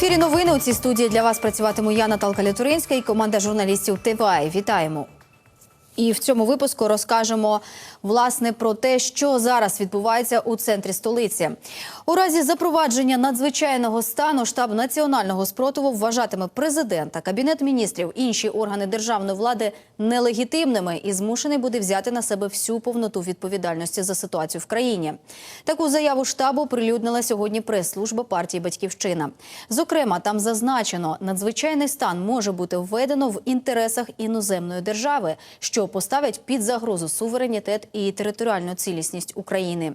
Ефірі новини у цій студії для вас працюватиму я, Наталка Лятуринська і команда журналістів ТВА. Вітаємо. І в цьому випуску розкажемо власне про те, що зараз відбувається у центрі столиці. У разі запровадження надзвичайного стану штаб національного спротиву вважатиме президента, кабінет міністрів, інші органи державної влади нелегітимними і змушений буде взяти на себе всю повноту відповідальності за ситуацію в країні. Таку заяву штабу прилюднила сьогодні прес-служба партії Батьківщина. Зокрема, там зазначено, надзвичайний стан може бути введено в інтересах іноземної держави, що поставить під загрозу суверенітет і територіальну цілісність України.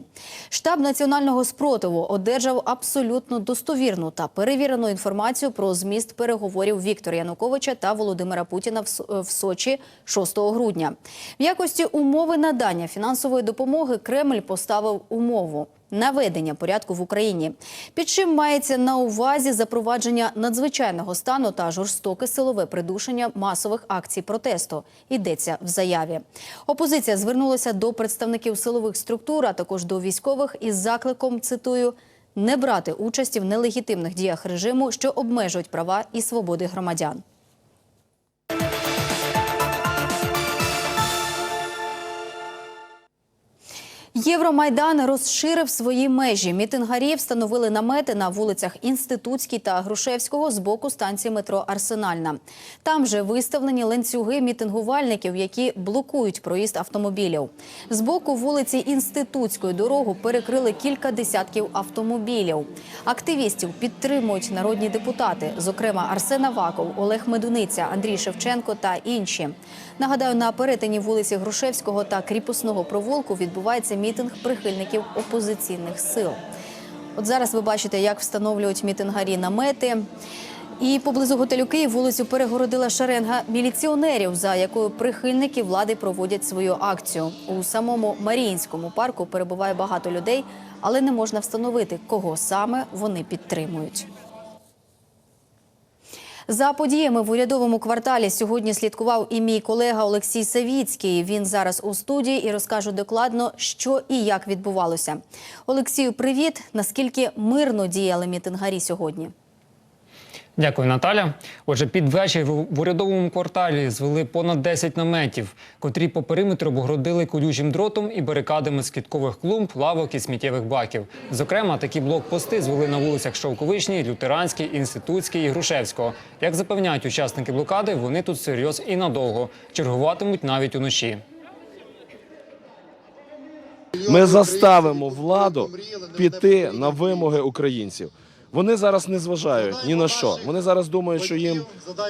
Штаб національного спротиву одержав абсолютно достовірну та перевірену інформацію про зміст переговорів Віктора Януковича та Володимира Путіна в Сочі 6 грудня. В якості умови надання фінансової допомоги Кремль поставив умову. Наведення порядку в Україні, під чим мається на увазі запровадження надзвичайного стану та жорстоке силове придушення масових акцій протесту. Йдеться в заяві. Опозиція звернулася до представників силових структур, а також до військових із закликом цитую. Не брати участі в нелегітимних діях режиму, що обмежують права і свободи громадян. Євромайдан розширив свої межі. Мітингарі встановили намети на вулицях Інститутській та Грушевського з боку станції метро Арсенальна. Там же виставлені ланцюги мітингувальників, які блокують проїзд автомобілів. З боку вулиці Інститутської дорогу перекрили кілька десятків автомобілів. Активістів підтримують народні депутати, зокрема Арсен Аваков, Олег Медуниця, Андрій Шевченко та інші. Нагадаю, на перетині вулиці Грушевського та Кріпосного провулку відбувається мітинг прихильників опозиційних сил. От зараз ви бачите, як встановлюють мітингарі намети. І поблизу готелю Київ вулицю перегородила шеренга міліціонерів, за якою прихильники влади проводять свою акцію. У самому Маріїнському парку перебуває багато людей, але не можна встановити, кого саме вони підтримують. За подіями в урядовому кварталі сьогодні слідкував і мій колега Олексій Савіцький. Він зараз у студії і розкаже докладно, що і як відбувалося. Олексію, привіт! Наскільки мирно діяли мітингарі сьогодні? Дякую, Наталя. Отже, під вечір в урядовому кварталі звели понад 10 наметів, котрі по периметру обгородили колючим дротом і барикадами з квіткових клумб, лавок і сміттєвих баків. Зокрема, такі блокпости звели на вулицях Шовковичній, Лютеранській, Інститутській і Грушевського. Як запевняють учасники блокади, вони тут серйоз і надовго чергуватимуть навіть уночі. Ми заставимо владу піти на вимоги українців. Вони зараз не зважають ні на що. Вони зараз думають, що їм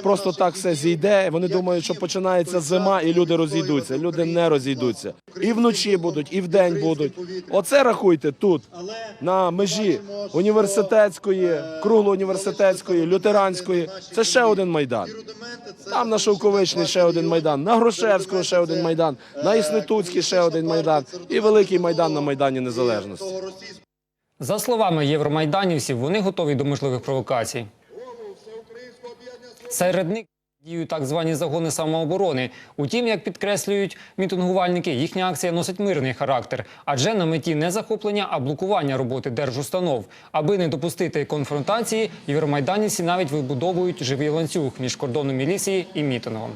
просто так все зійде. Вони думають, що починається зима, і люди розійдуться. Люди не розійдуться. І вночі будуть, і вдень будуть. Оце рахуйте тут, на межі університетської, круглоуніверситетської, лютеранської. Це ще один майдан. Там на Шовковичний ще один майдан, на Грушевського ще один майдан, на Існитутський ще один майдан і великий майдан на Майдані Незалежності. За словами євромайданівців, вони готові до можливих провокацій. Серед них діють так звані загони самооборони. Утім, як підкреслюють мітингувальники, їхня акція носить мирний характер, адже на меті не захоплення, а блокування роботи держустанов. Аби не допустити конфронтації, євромайданівці навіть вибудовують живий ланцюг між кордоном міліції і мітингом.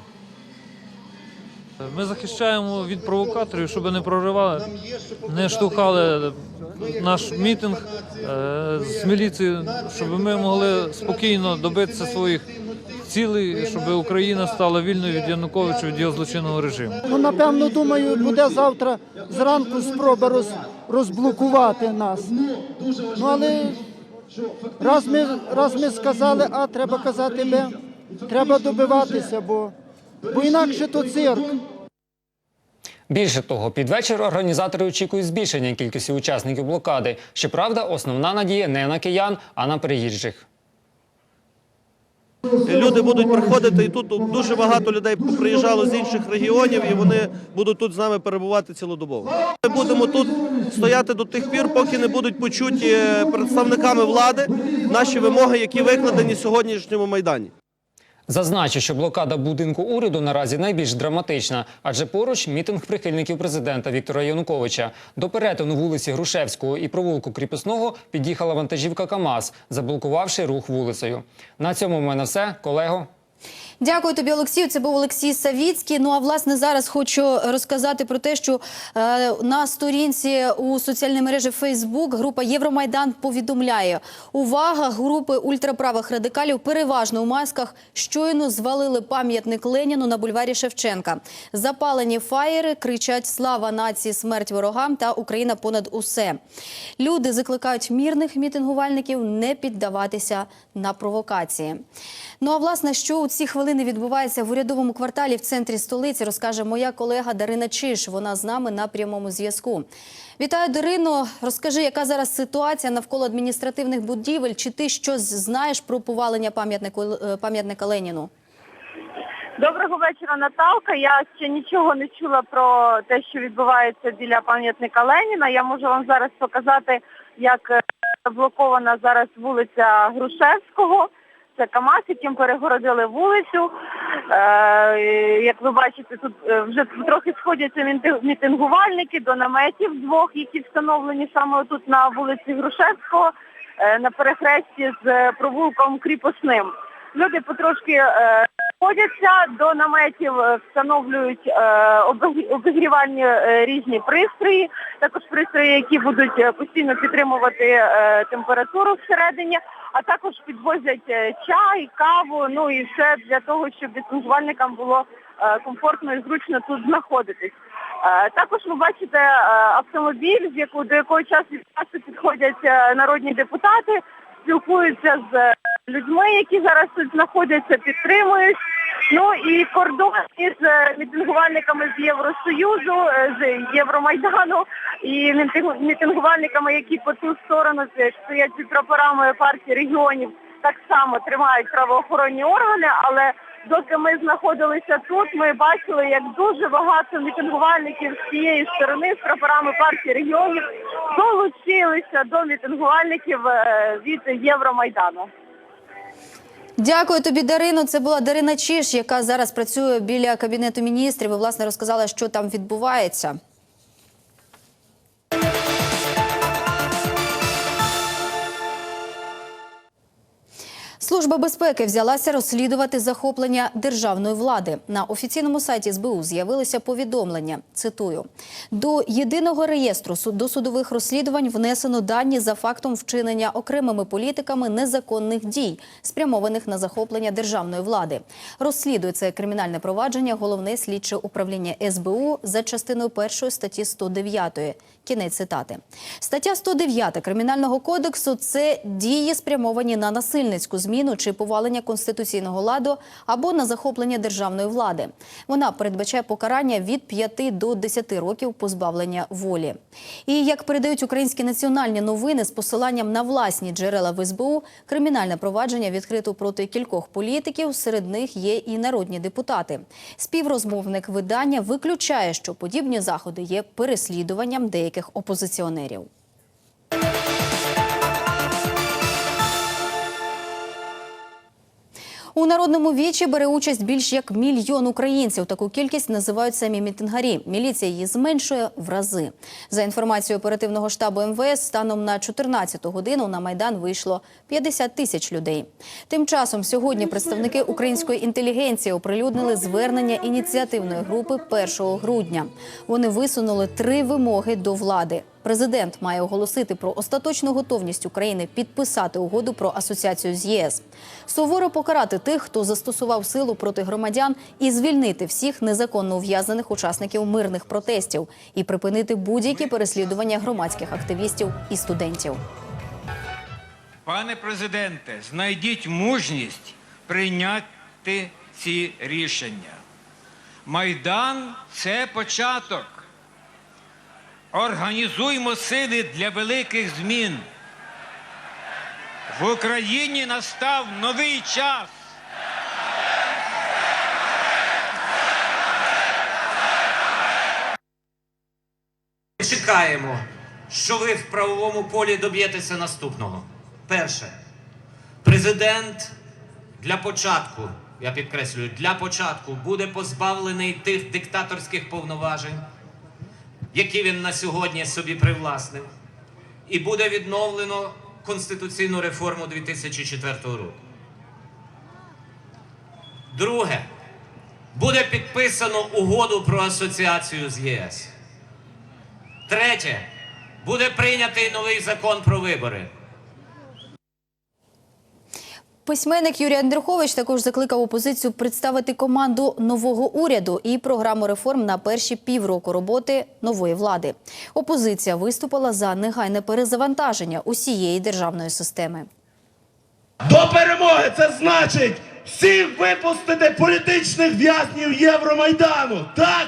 Ми захищаємо від провокаторів, щоб не проривали, не штовхали наш мітинг е, з міліцією, щоб ми могли спокійно добитися своїх цілей, щоб Україна стала вільною від Януковича, від його злочинного режиму. Ну, напевно, думаю, буде завтра зранку спроба роз, розблокувати нас. Ну, але раз ми, раз ми сказали А, треба казати Б. Треба добиватися, бо, бо інакше то цирк. Більше того, під вечір організатори очікують збільшення кількості учасників блокади. Щоправда, основна надія не на киян, а на приїжджих. Люди будуть приходити, і тут дуже багато людей приїжджало з інших регіонів, і вони будуть тут з нами перебувати цілодобово. Ми будемо тут стояти до тих пір, поки не будуть почуті представниками влади наші вимоги, які викладені в сьогоднішньому майдані. Зазначу, що блокада будинку уряду наразі найбільш драматична, адже поруч мітинг прихильників президента Віктора Януковича. До перетину вулиці Грушевського і провулку Кріпосного під'їхала вантажівка КАМАЗ, заблокувавши рух вулицею. На цьому в мене все. Колего. Дякую тобі, Олексію. Це був Олексій Савіцький. Ну а власне зараз хочу розказати про те, що е, на сторінці у соціальній мережі Фейсбук група Євромайдан повідомляє: увага групи ультраправих радикалів, переважно у масках, щойно звалили пам'ятник Леніну на бульварі Шевченка. Запалені фаєри кричать Слава нації, смерть ворогам та Україна понад усе. Люди закликають мірних мітингувальників не піддаватися на провокації. Ну а власне, що у ці хвилини відбувається в урядовому кварталі в центрі столиці, розкаже моя колега Дарина Чиш. Вона з нами на прямому зв'язку. Вітаю, Дарино. Розкажи, яка зараз ситуація навколо адміністративних будівель? Чи ти щось знаєш про повалення е, пам'ятника Леніну? Доброго вечора, Наталка. Я ще нічого не чула про те, що відбувається біля пам'ятника Леніна. Я можу вам зараз показати, як е, заблокована зараз вулиця Грушевського. Це КАМАЗ, яким перегородили вулицю. Е, як ви бачите, тут е, вже трохи сходяться мітингувальники до наметів двох, які встановлені саме тут на вулиці Грушевського, е, на перехресті з провулком Кріпосним. Люди потрошки сходяться до наметів, е, встановлюють е, обігрівальні е, різні пристрої, також пристрої, які будуть постійно підтримувати температуру всередині, а також підвозять чай, каву, ну і все для того, щоб відпочивальникам було комфортно і зручно тут знаходитись. Також ви бачите автомобіль, до якого часу підходять народні депутати, спілкуються з е, людьми, які зараз тут знаходяться, підтримують. Ну і кордон із е, мітингувальниками з Євросоюзу, е, з Євромайдану і мітингувальниками, які по ту сторону стоять під прапорами партії регіонів, так само тримають правоохоронні органи, але доки ми знаходилися тут, ми бачили, як дуже багато мітингувальників з цієї сторони з прапорами партії регіонів долучилися до мітингувальників е, від Євромайдану. Дякую тобі, Дарино. Це була Дарина Чиш, яка зараз працює біля кабінету міністрів. І власне розказала, що там відбувається. Служба безпеки взялася розслідувати захоплення державної влади. На офіційному сайті СБУ з'явилися повідомлення. Цитую: до єдиного реєстру суд- досудових розслідувань внесено дані за фактом вчинення окремими політиками незаконних дій, спрямованих на захоплення державної влади. Розслідує це кримінальне провадження головне слідче управління СБУ за частиною першої статті 109. Кінець цитати. Стаття 109 Кримінального кодексу це дії спрямовані на насильницьку зміну чи повалення конституційного ладу або на захоплення державної влади. Вона передбачає покарання від 5 до 10 років позбавлення волі. І як передають українські національні новини з посиланням на власні джерела в СБУ, кримінальне провадження відкрито проти кількох політиків. Серед них є і народні депутати. Співрозмовник видання виключає, що подібні заходи є переслідуванням деяких опозиціонерів. У народному вічі бере участь більш як мільйон українців. Таку кількість називають самі мітингарі. Міліція її зменшує в рази. За інформацією оперативного штабу МВС, станом на 14-ту годину на майдан вийшло 50 тисяч людей. Тим часом сьогодні представники української інтелігенції оприлюднили звернення ініціативної групи 1 грудня. Вони висунули три вимоги до влади. Президент має оголосити про остаточну готовність України підписати угоду про асоціацію з ЄС, суворо покарати тих, хто застосував силу проти громадян, і звільнити всіх незаконно ув'язнених учасників мирних протестів і припинити будь-які переслідування громадських активістів і студентів. Пане президенте, знайдіть мужність прийняти ці рішення. Майдан це початок. Організуймо сили для великих змін. В Україні настав новий час. Чекаємо, що ви в правовому полі доб'єтеся наступного. Перше, президент для початку я підкреслюю, для початку буде позбавлений тих диктаторських повноважень, які він на сьогодні собі привласнив, і буде відновлено конституційну реформу 2004 року. Друге, буде підписано угоду про асоціацію з ЄС. Третє, буде прийнятий новий закон про вибори. Письменник Юрій Андрюхович також закликав опозицію представити команду нового уряду і програму реформ на перші півроку роботи нової влади. Опозиція виступила за негайне перезавантаження усієї державної системи. До перемоги це значить всіх випустити політичних в'язнів Євромайдану. Так?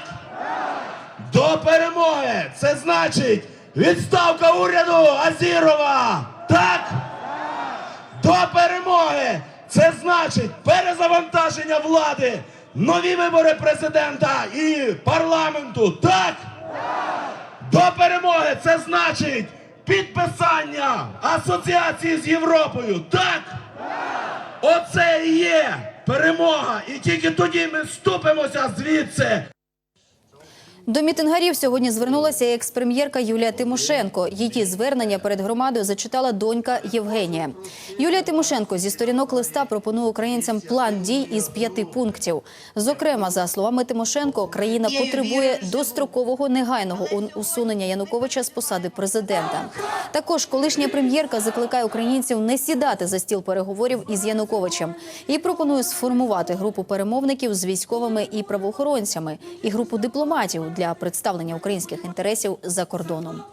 До перемоги це значить відставка уряду Азірова. Так? До перемоги це значить перезавантаження влади, нові вибори президента і парламенту. Так? До перемоги це значить підписання асоціації з Європою. Так? Оце і є перемога. І тільки тоді ми ступимося звідси. До мітингарів сьогодні звернулася екс-прем'єрка Юлія Тимошенко. Її звернення перед громадою зачитала донька Євгенія. Юлія Тимошенко зі сторінок листа пропонує українцям план дій із п'яти пунктів. Зокрема, за словами Тимошенко, країна потребує дострокового негайного усунення Януковича з посади президента. Також колишня прем'єрка закликає українців не сідати за стіл переговорів із Януковичем і пропонує сформувати групу перемовників з військовими і правоохоронцями і групу дипломатів для представлення українських інтересів за кордоном.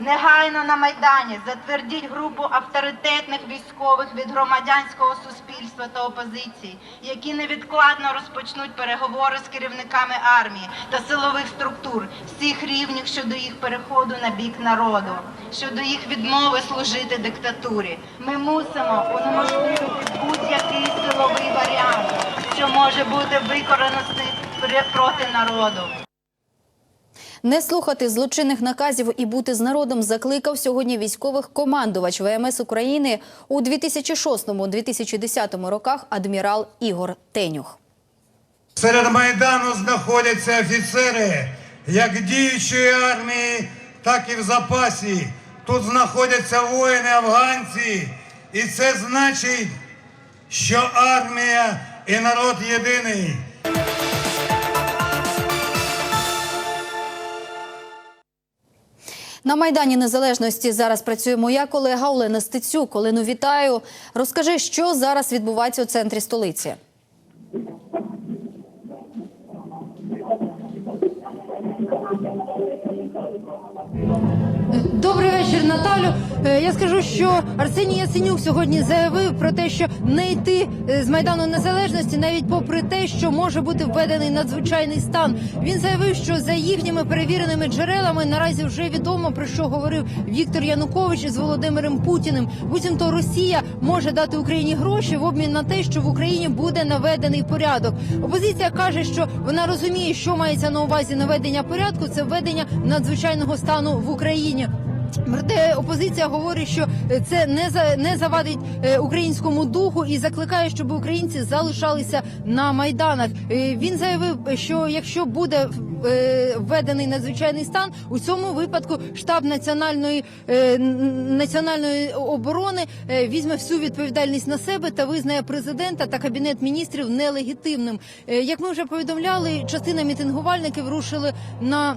Негайно на Майдані затвердіть групу авторитетних військових від громадянського суспільства та опозиції, які невідкладно розпочнуть переговори з керівниками армії та силових структур всіх рівнів щодо їх переходу на бік народу, щодо їх відмови служити диктатурі. Ми мусимо унеможливити будь-який силовий варіант, що може бути використаний проти народу. Не слухати злочинних наказів і бути з народом закликав сьогодні військових командувач ВМС України у 2006-2010 роках адмірал Ігор Тенюх. Серед Майдану знаходяться офіцери як діючої армії, так і в запасі. Тут знаходяться воїни афганці. І це значить, що армія і народ єдиний. На майдані незалежності зараз працює моя колега Олена Стецюк. Олену, вітаю. Розкажи, що зараз відбувається у центрі столиці. Добрий вечір, Наталю. Е, Я скажу, що Арсеній Ясенюк сьогодні заявив про те, що не йти е, з майдану незалежності, навіть попри те, що може бути введений надзвичайний стан. Він заявив, що за їхніми перевіреними джерелами наразі вже відомо про що говорив Віктор Янукович із Володимиром Путіним. Буцімто Росія може дати Україні гроші в обмін на те, що в Україні буде наведений порядок. Опозиція каже, що вона розуміє, що мається на увазі наведення порядку. Це введення надзвичайного стану в Україні. Проте опозиція говорить, що е, це не за не завадить е, українському духу і закликає, щоб українці залишалися на майданах. Е, Він заявив, що якщо буде введений надзвичайний стан, у цьому випадку штаб національної національної оборони візьме всю відповідальність на себе та визнає президента та кабінет міністрів нелегітимним. Як ми вже повідомляли, частина мітингувальників рушили на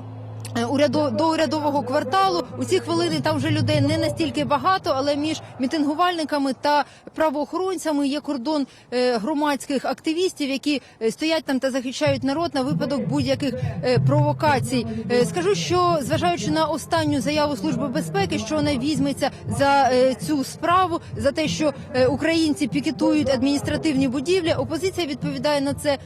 до урядового кварталу. У ці хвилини там вже людей не настільки багато, але між мітингувальниками та правоохоронцями є кордон е, громадських активістів, які е, стоять там та захищають народ на випадок будь-яких е, провокацій. Е, Скажу, що зважаючи на останню заяву служби безпеки, що вона візьметься за е, цю справу, за те, що е, українці пікетують адміністративні будівлі, опозиція відповідає на це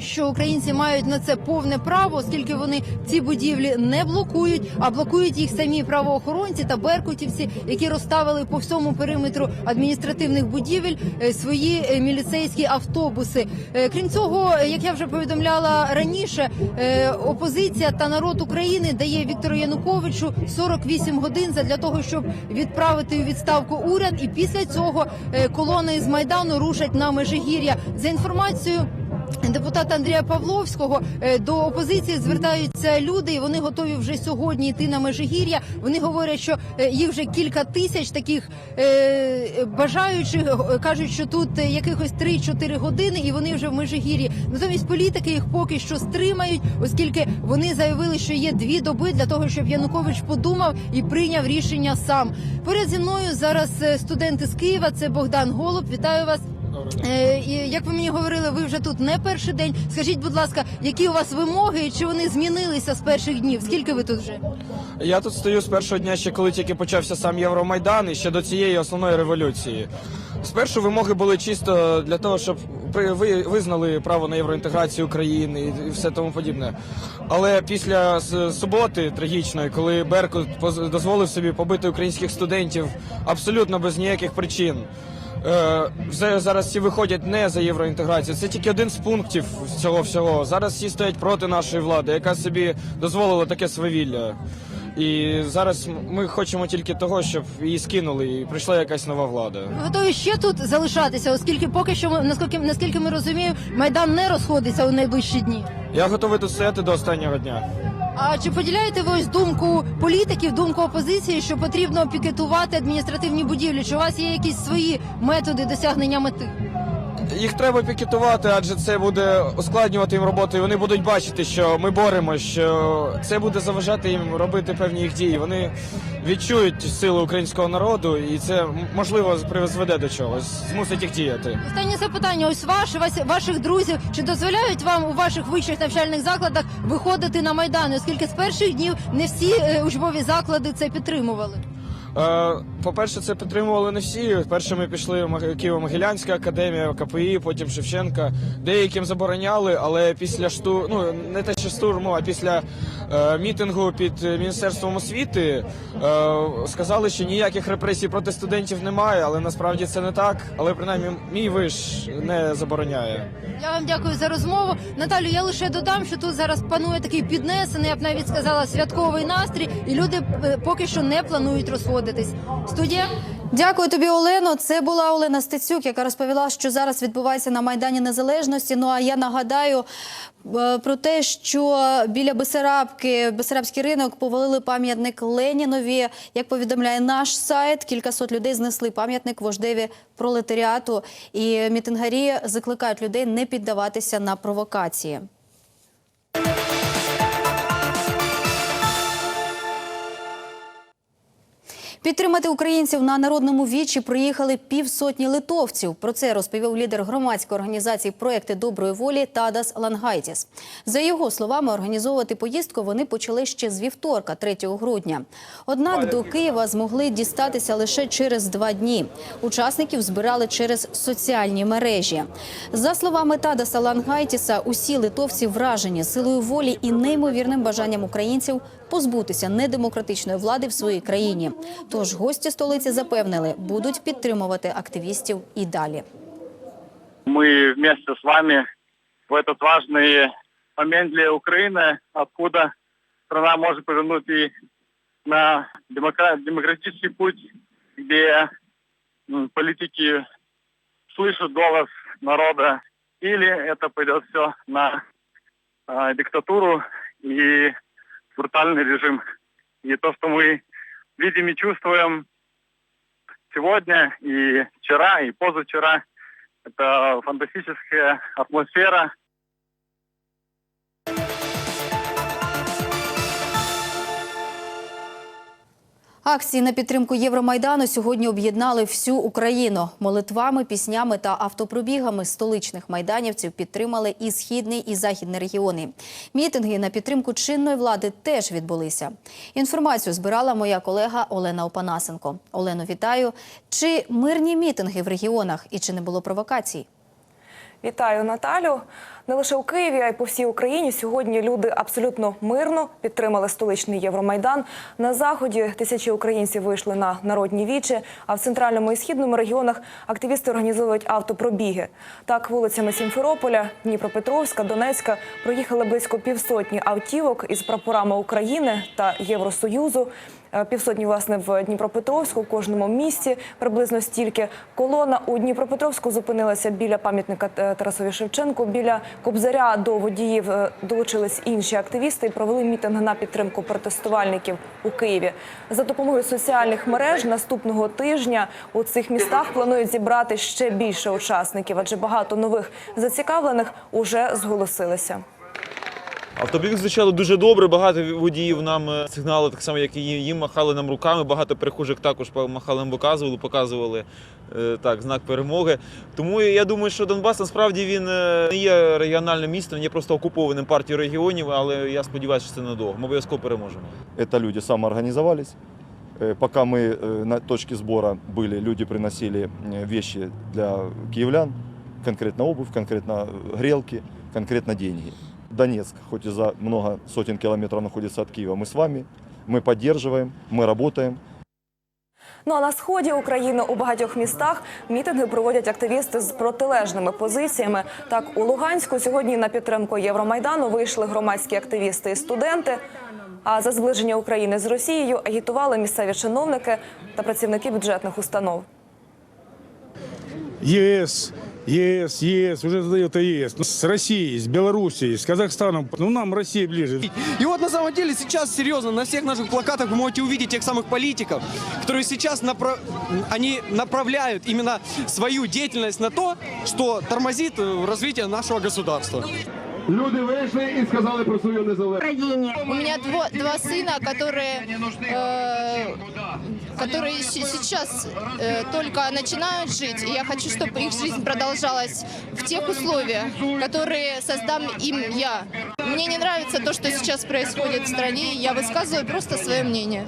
що українці мають на це повне право, оскільки вони ці будівлі не блокують, а блокують їх самі правоохоронці та беркутівці, які розставили по всьому периметру адміністративних будівель е, свої е, міліцейські автобуси. Е, Крім цього, як я вже повідомляла раніше, опозиція та народ України дає Віктору Януковичу 48 годин для того, щоб відправити у відставку уряд. І після цього колони з майдану рушать на Межигір'я за інформацією. Депутата Андрія Павловського е, до опозиції звертаються люди, і вони готові вже сьогодні йти на Межигір'я. Вони говорять, що е, їх вже кілька тисяч таких е, бажаючих кажуть, що тут якихось 3-4 години, і вони вже в Межигір'ї. Натомість політики їх поки що стримають, оскільки вони заявили, що є дві доби для того, щоб Янукович подумав і прийняв рішення сам. Поряд зі мною зараз студенти з Києва. Це Богдан Голуб. Вітаю вас. Е, Як ви мені говорили, ви вже тут не перший день. Скажіть, будь ласка, які у вас вимоги чи вони змінилися з перших днів? Скільки ви тут вже? Я тут стою з першого дня, ще коли тільки почався сам Євромайдан, і ще до цієї основної революції. Спершу вимоги були чисто для того, щоб визнали право на євроінтеграцію України і все тому подібне. Але після суботи трагічної, коли Беркут дозволив собі побити українських студентів абсолютно без ніяких причин. Е, зараз всі виходять не за євроінтеграцію. Це тільки один з пунктів цього всього. Зараз всі стоять проти нашої влади, яка собі дозволила таке свавілля. І зараз ми хочемо тільки того, щоб її скинули і прийшла якась нова влада. Готові ще тут залишатися, оскільки поки що ми наскільки наскільки ми розуміємо, майдан не розходиться у найближчі дні. Я готовий тут стояти до останнього дня. А чи поділяєте ви ось думку політиків, думку опозиції, що потрібно пікетувати адміністративні будівлі? Чи у вас є якісь свої методи досягнення мети? Їх треба пікетувати, адже це буде ускладнювати їм роботу. І вони будуть бачити, що ми боремося, що це буде заважати їм робити певні їх дії. Вони відчують силу українського народу, і це можливо призведе до чогось, змусить їх діяти. Останнє запитання. Ось вас- ваших друзів. Чи дозволяють вам у ваших вищих навчальних закладах виходити на майдан? Оскільки з перших днів не всі е, учбові заклади це підтримували. Е, По-перше, це підтримували не всі. Першими пішли Мог- Києво-Могилянська академія, КПІ, потім Шевченка. Деяким забороняли, але після шту... ну не те, що штурму, а після е, мітингу під міністерством освіти е, сказали, що ніяких репресій проти студентів немає, але насправді це не так. Але принаймні мій виш не забороняє. Я вам дякую за розмову. Наталю, я лише додам, що тут зараз панує такий піднесений, я б навіть сказала, святковий настрій, і люди е, поки що не планують розходитись. Студія. Дякую тобі, Олено. Це була Олена Стецюк, яка розповіла, що зараз відбувається на Майдані Незалежності. Ну а я нагадаю е, про те, що біля Бесарабки, Бесарабський ринок повалили пам'ятник Ленінові. Як повідомляє наш сайт, кількасот людей знесли пам'ятник вождеві пролетаріату. І мітингарі закликають людей не піддаватися на провокації. Підтримати українців на народному вічі приїхали півсотні литовців. Про це розповів лідер громадської організації проекти доброї волі Тадас Лангайтіс. За його словами, організовувати поїздку вони почали ще з вівторка, 3 грудня. Однак до Києва змогли дістатися лише через два дні. Учасників збирали через соціальні мережі. За словами Тадаса Лангайтіса, усі литовці вражені силою волі і неймовірним бажанням українців позбутися недемократичної влади в своїй країні. Тож гості столиці запевнили, будуть підтримувати активістів і далі. мы вместе с вами в этот важный момент для Украины, откуда страна может повернуть и на демокра- демократический путь, где м, политики слышат голос народа, или это пойдет все на а, диктатуру и брутальный режим. И то, что мы видим и чувствуем сегодня и вчера, и позавчера, это фантастическая атмосфера. Акції на підтримку Євромайдану сьогодні об'єднали всю Україну. Молитвами, піснями та автопробігами столичних майданівців підтримали і східний, і західний регіони. Мітинги на підтримку чинної влади теж відбулися. Інформацію збирала моя колега Олена Опанасенко. Олено, вітаю. Чи мирні мітинги в регіонах і чи не було провокацій? Вітаю Наталю. Не лише у Києві, а й по всій Україні сьогодні люди абсолютно мирно підтримали столичний Євромайдан. На заході тисячі українців вийшли на народні вічі. А в центральному і східному регіонах активісти організовують автопробіги. Так, вулицями Сімферополя, Дніпропетровська, Донецька проїхали близько півсотні автівок із прапорами України та Євросоюзу. Е, Півсотні, власне, в Дніпропетровську, в кожному місті приблизно стільки. Колона у Дніпропетровську зупинилася біля пам'ятника е, Тарасові Шевченку. Біля Кобзаря до водіїв е, долучились інші активісти і провели мітинг на підтримку протестувальників у Києві. За допомогою соціальних мереж наступного тижня у цих містах планують зібрати ще більше учасників, адже багато нових зацікавлених уже зголосилися. Автобіг зустрічали дуже добре. Багато водіїв нам е, сигнали, так само, як і їм, їм махали нам руками. Багато перехожих також махали нам показували, показували е, так, знак перемоги. Тому я думаю, що Донбас насправді він е, не є регіональним містом, він є просто окупованим партією регіонів, але я сподіваюся, що це надовго. Ми обов'язково переможемо. Это люди самоорганизовались. Э, Пока мы э, на точке сбора были, люди приносили э, вещи для киевлян, конкретно обувь, конкретно э, грелки, конкретно деньги. Донецк, хоть и за много сотен километров находится от Киева, мы с вами, мы поддерживаем, мы работаем. Ну а на сході України у багатьох містах мітинги проводять активісти з протилежними позиціями. Так, у Луганську сьогодні на підтримку Євромайдану вийшли громадські активісти і студенти. А за зближення України з Росією агітували місцеві чиновники та працівники бюджетних установ. ЕС, ЕС, ЕС, уже задает ЕС. Ну, С Россией, с Белоруссией, с Казахстаном. Ну, нам Россия ближе. И вот на самом деле сейчас серьезно на всех наших плакатах вы можете увидеть тех самых политиков, которые сейчас напра- они направляют именно свою деятельность на то, что тормозит э, развитие нашего государства. Люди вийшли і сказали про свою незалежність. У меня дво- два сына, которые, э, которые с- сейчас э, только начинают жить. И я хочу, чтобы их жизнь продолжалась в тех условиях, которые создам им я. Мне не нравится то, что сейчас происходит в стране. и Я высказываю просто свое мнение.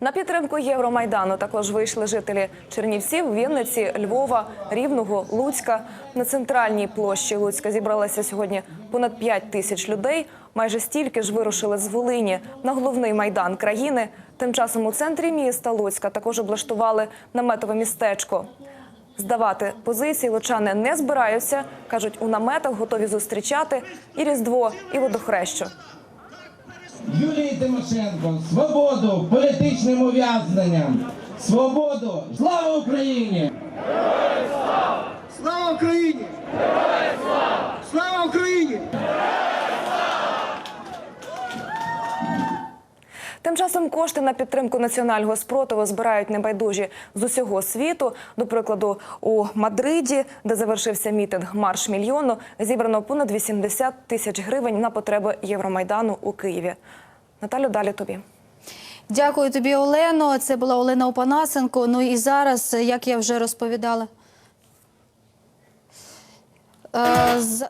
На підтримку Євромайдану також вийшли жителі Чернівців, Вінниці, Львова, Рівного, Луцька. На центральній площі Луцька зібралося сьогодні понад 5 тисяч людей. Майже стільки ж вирушили з Волині на головний майдан країни. Тим часом у центрі міста Луцька також облаштували наметове містечко. Здавати позиції лучани не збираються. кажуть, у наметах готові зустрічати і Різдво, і водохрещу. Юлії Тимошенко, свободу політичним ув'язненням, свободу, слава Україні! Слава Україні! Слава Україні! Тим часом кошти на підтримку національного спротиву збирають небайдужі з усього світу. До прикладу, у Мадриді, де завершився мітинг Марш мільйону, зібрано понад 80 тисяч гривень на потреби Євромайдану у Києві. Наталю, далі тобі. Дякую тобі, Олено. Це була Олена Опанасенко. Ну і зараз, як я вже розповідала. Е, з-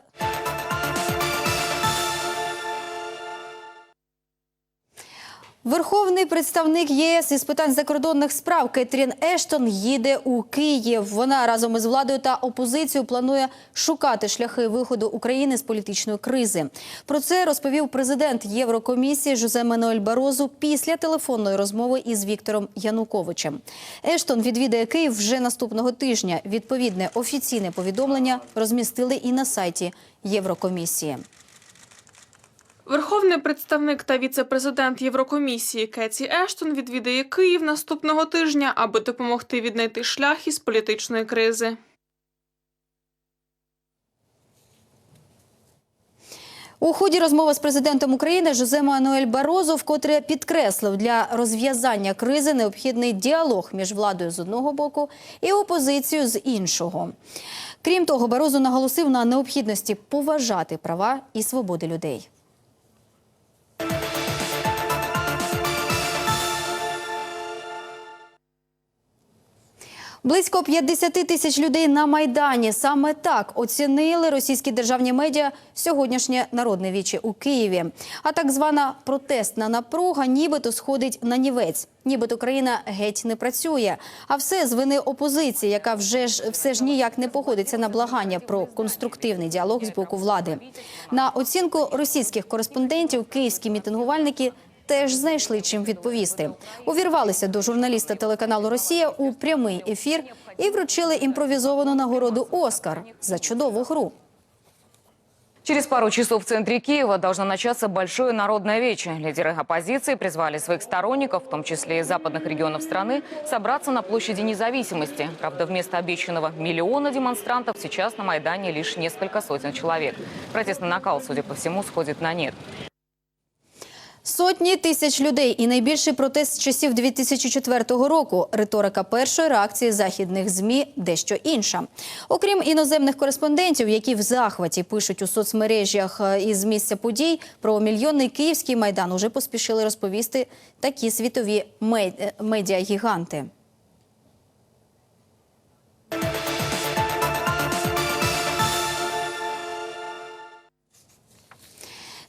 Верховний представник ЄС із питань закордонних справ Кетрін Ештон їде у Київ. Вона разом із владою та опозицією планує шукати шляхи виходу України з політичної кризи. Про це розповів президент Єврокомісії Жозе Мануель Барозу після телефонної розмови із Віктором Януковичем. Ештон відвідає Київ вже наступного тижня. Відповідне офіційне повідомлення розмістили і на сайті Єврокомісії. Верховний представник та віце-президент Єврокомісії Кеті Ештон відвідає Київ наступного тижня, аби допомогти віднайти шлях із політичної кризи. У ході розмови з президентом України Жозе Мануель Барозо вкотре підкреслив, для розв'язання кризи необхідний діалог між владою з одного боку і опозицією з іншого. Крім того, Барозо наголосив на необхідності поважати права і свободи людей. Близько 50 тисяч людей на майдані. Саме так оцінили російські державні медіа сьогоднішнє народне віче у Києві. А так звана протестна напруга, нібито сходить на нівець. Нібито країна геть не працює. А все з вини опозиції, яка вже ж все ж ніяк не погодиться на благання про конструктивний діалог з боку влади. На оцінку російських кореспондентів київські мітингувальники теж знайшли чим відповісти. Увірвалися до журналіста телеканалу Росія у прямий ефір і вручили імпровізовану нагороду Оскар за чудову гру. Через пару часов в центре Киева должно начаться большое народное вече. Лидеры оппозиции призвали своих сторонников, в том числе и из западных регионов страны, собраться на площади независимости. Правда, вместо обещанного миллиона демонстрантов сейчас на Майдане лишь несколько сотен человек. Протестный накал, судя по всему, сходит на нет. Сотні тисяч людей і найбільший протест з часів 2004 року. Риторика першої реакції західних змі дещо інша. Окрім іноземних кореспондентів, які в захваті пишуть у соцмережах е, із місця подій про мільйонний київський майдан, уже поспішили розповісти такі світові гіганти. медіагіганти.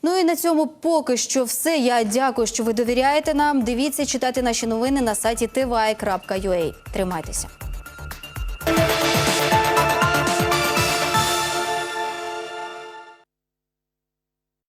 Ну і на цьому поки що все. Я дякую, що ви довіряєте нам. Дивіться, читайте наші новини на сайті tvi.ua. Тримайтеся.